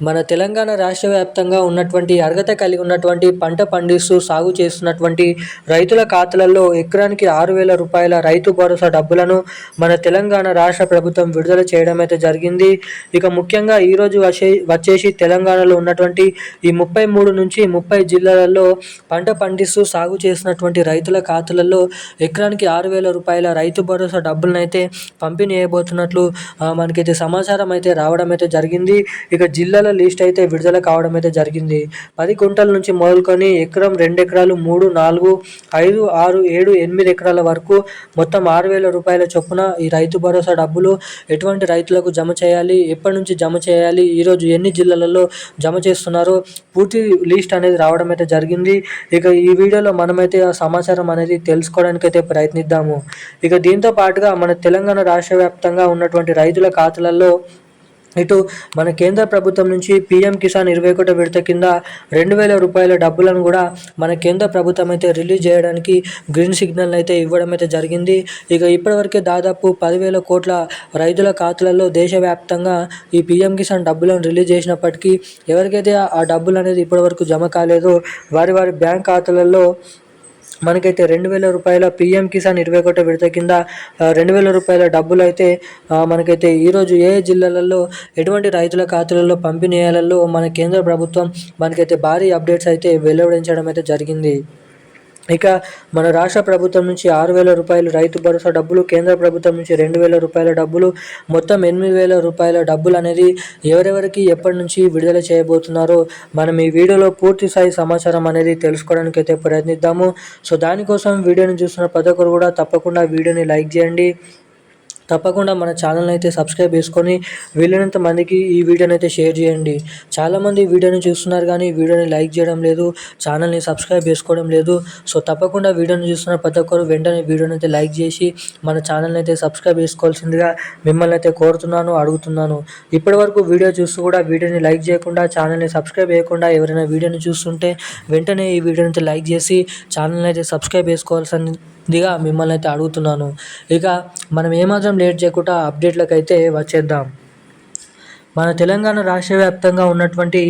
మన తెలంగాణ రాష్ట్ర వ్యాప్తంగా ఉన్నటువంటి అర్హత కలిగి ఉన్నటువంటి పంట పండిస్తూ సాగు చేస్తున్నటువంటి రైతుల ఖాతాలలో ఎకరానికి ఆరు వేల రూపాయల రైతు భరోసా డబ్బులను మన తెలంగాణ రాష్ట్ర ప్రభుత్వం విడుదల చేయడం అయితే జరిగింది. ఇక ముఖ్యంగా ఈరోజు వచ్చే వచ్చేసి తెలంగాణలో ఉన్నటువంటి ఈ ముప్పై మూడు నుంచి ముప్పై జిల్లాలలో పంట పండిస్తూ సాగు చేసినటువంటి రైతుల ఖాతాలలో ఎకరానికి ఆరు వేల రూపాయల రైతు భరోసా డబ్బులను అయితే పంపిణీ చేయబోతున్నట్లు మనకైతే సమాచారం అయితే రావడం అయితే జరిగింది. ఇక జిల్లాల లిస్ట్ అయితే విడుదల కావడం అయితే జరిగింది. పది గుంటల నుంచి మొదలుకొని ఎకరం రెండు ఎకరాలు మూడు నాలుగు ఐదు ఆరు ఏడు ఎనిమిది ఎకరాల వరకు మొత్తం ఆరు వేల రూపాయల చొప్పున ఈ రైతు భరోసా డబ్బులు ఎటువంటి రైతులకు జమ చేయాలి ఎప్పటి నుంచి జమ చేయాలి ఈరోజు ఎన్ని జిల్లాలలో జమ చేస్తున్నారో పూర్తి లిస్ట్ అనేది రావడం అయితే జరిగింది. ఇక ఈ వీడియోలో మనమైతే ఆ సమాచారం అనేది తెలుసుకోవడానికి అయితే ప్రయత్నిద్దాము. ఇక దీంతో పాటుగా మన తెలంగాణ రాష్ట్ర వ్యాప్తంగా ఉన్నటువంటి రైతుల ఖాతాలలో ఇటు మన కేంద్ర ప్రభుత్వం నుంచి పీఎం కిసాన్ ఇరవై ఒకటో విడత కింద రెండు వేల రూపాయల డబ్బులను కూడా మన కేంద్ర ప్రభుత్వం అయితే రిలీజ్ చేయడానికి గ్రీన్ సిగ్నల్ అయితే ఇవ్వడం అయితే జరిగింది. ఇక ఇప్పటివరకే దాదాపు పదివేల కోట్ల రైతుల ఖాతాలలో దేశవ్యాప్తంగా ఈ పీఎం కిసాన్ డబ్బులను రిలీజ్ చేసినప్పటికీ ఎవరికైతే ఆ డబ్బులు అనేది ఇప్పటివరకు జమ కాలేదో వారి వారి బ్యాంక్ ఖాతాలలో మనకైతే రెండు వేల రూపాయల పిఎం కిసాన్ ఇరవై ఒకటో విడత కింద రెండు వేల రూపాయల డబ్బులు అయితే మనకైతే ఈరోజు ఏ జిల్లాలలో ఎటువంటి రైతుల ఖాతాలలో పంపిణీ మన కేంద్ర ప్రభుత్వం మనకైతే భారీ అప్డేట్స్ అయితే వెలువడించడం అయితే జరిగింది. ఇక మన రాష్ట్ర ప్రభుత్వం నుంచి ఆరు వేల రూపాయలు రైతు భరోసా డబ్బులు కేంద్ర ప్రభుత్వం నుంచి రెండు వేల రూపాయల డబ్బులు మొత్తం ఎనిమిది వేల రూపాయల డబ్బులు అనేది ఎవరెవరికి ఎప్పటి నుంచి విడుదల చేయబోతున్నారో మనం ఈ వీడియోలో పూర్తి స్థాయి సమాచారం అనేది తెలుసుకోవడానికి అయితే ప్రయత్నిద్దాము. సో దానికోసం వీడియోని చూస్తున్న ప్రతి ఒక్కరు కూడా తప్పకుండా వీడియోని లైక్ చేయండి. తప్పకుండా మన ఛానల్ని అయితే సబ్స్క్రైబ్ చేసుకొని వీలైనంత మందికి ఈ వీడియోని అయితే షేర్ చేయండి. చాలామంది వీడియోని చూస్తున్నారు కానీ వీడియోని లైక్ చేయడం లేదు ఛానల్ని సబ్స్క్రైబ్ చేసుకోవడం లేదు. సో తప్పకుండా వీడియోని చూస్తున్న ప్రతి ఒక్కరు వెంటనే వీడియోని అయితే లైక్ చేసి మన ఛానల్ని అయితే సబ్స్క్రైబ్ చేసుకోవాల్సిందిగా మిమ్మల్ని అయితే కోరుతున్నాను అడుగుతున్నాను. ఇప్పటివరకు వీడియో చూస్తూ కూడా వీడియోని లైక్ చేయకుండా ఛానల్ని సబ్స్క్రైబ్ చేయకుండా ఎవరైనా వీడియోని చూస్తుంటే వెంటనే ఈ వీడియోని అయితే లైక్ చేసి ఛానల్ని అయితే సబ్స్క్రైబ్ ఇదిగా మిమ్మల్ని అయితే అడుగుతున్నాను. ఇక మనం ఏమాత్రం లేట్ చేయకుండా అప్డేట్లకు అయితే వచ్చేద్దాం. మన తెలంగాణ రాష్ట్ర వ్యాప్తంగా ఉన్నటువంటి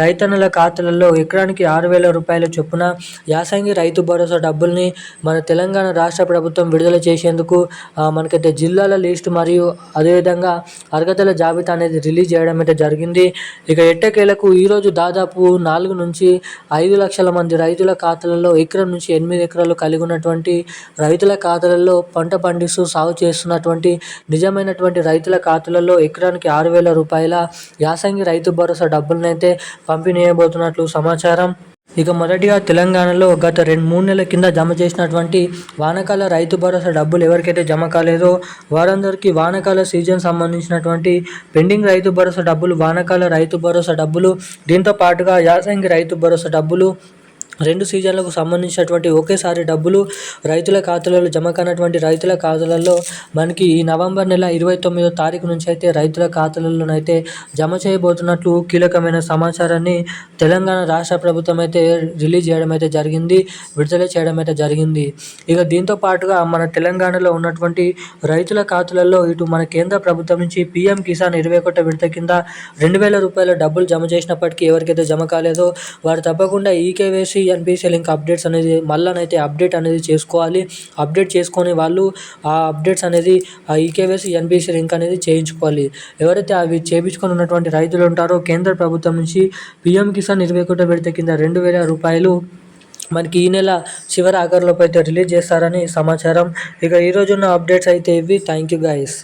రైతన్నల ఖాతాలలో ఎకరానికి ఆరు వేల రూపాయల చొప్పున యాసంగి రైతు భరోసా డబ్బుల్ని మన తెలంగాణ రాష్ట్ర ప్రభుత్వం విడుదల చేసేందుకు మనకైతే జిల్లాల లిస్ట్ మరియు అదేవిధంగా అర్హతల జాబితా అనేది రిలీజ్ చేయడం అయితే జరిగింది. ఇక ఎట్టకేలకు ఈరోజు దాదాపు నాలుగు నుంచి ఐదు లక్షల మంది రైతుల ఖాతాలలో ఎకరం నుంచి ఎనిమిది ఎకరాలు కలిగి ఉన్నటువంటి రైతుల ఖాతాలలో పంట పండిస్తూ సాగు చేస్తున్నటువంటి నిజమైనటువంటి రైతుల ఖాతాలలో ఎకరానికి ఆరు వేల రూపాయల యాసంగి రైతు భరోసా డబ్బులనైతే పంపిణీ చేయబోతున్నట్లు సమాచారం. ఇక మొదటిగా తెలంగాణలో గత రెండు మూడు నెలల కింద జమ చేసినటువంటి వానకాల రైతు భరోసా డబ్బులు ఎవరికైతే జమ కాలేదో వారందరికీ వానకాల సీజన్ సంబంధించినటువంటి పెండింగ్ రైతు భరోసా డబ్బులు వానకాల రైతు భరోసా డబ్బులు దీంతో పాటుగా యాసంగి రైతు భరోసా డబ్బులు రెండు సీజన్లకు సంబంధించినటువంటి ఒకేసారి డబ్బులు రైతుల ఖాతాలలో జమ కానటువంటి రైతుల ఖాతాలలో మనకి ఈ నవంబర్ నెల ఇరవై తొమ్మిదో తారీఖు నుంచి అయితే రైతుల ఖాతాలలోనైతే జమ చేయబోతున్నట్లు కీలకమైన సమాచారాన్ని తెలంగాణ రాష్ట్ర ప్రభుత్వం అయితే రిలీజ్ చేయడం అయితే జరిగింది విడుదల చేయడం అయితే జరిగింది. ఇక దీంతో పాటుగా మన తెలంగాణలో ఉన్నటువంటి రైతుల ఖాతాలలో ఇటు మన కేంద్ర ప్రభుత్వం నుంచి పీఎం కిసాన్ ఇరవై ఒకటి విడత కింద రెండు వేల రూపాయల డబ్బులు జమ చేసినప్పటికీ ఎవరికైతే జమ కాలేదో వారు తప్పకుండా ఈకేవేసి ఎన్పిసి లింక్ అప్డేట్స్ అనేది మళ్ళీనైతే అప్డేట్ అనేది చేసుకోవాలి. అప్డేట్ చేసుకొని వాళ్ళు ఆ అప్డేట్స్ అనేది ఆ ఈకేవైసీ ఎన్పిసి లింక్ అనేది చేయించుకోవాలి. ఎవరైతే అవి చేయించుకొని ఉన్నటువంటి రైతులు ఉంటారో కేంద్ర ప్రభుత్వం నుంచి పీఎం కిసాన్ ఇరవై ఒకటో విడత కింద రెండు వేల రూపాయలు మనకి ఈ నెల చివరి ఆఖరిలోపు అయితే రిలీజ్ చేస్తారని సమాచారం. ఇక ఈరోజు ఉన్న అప్డేట్స్ అయితే ఇవి. Thank you guys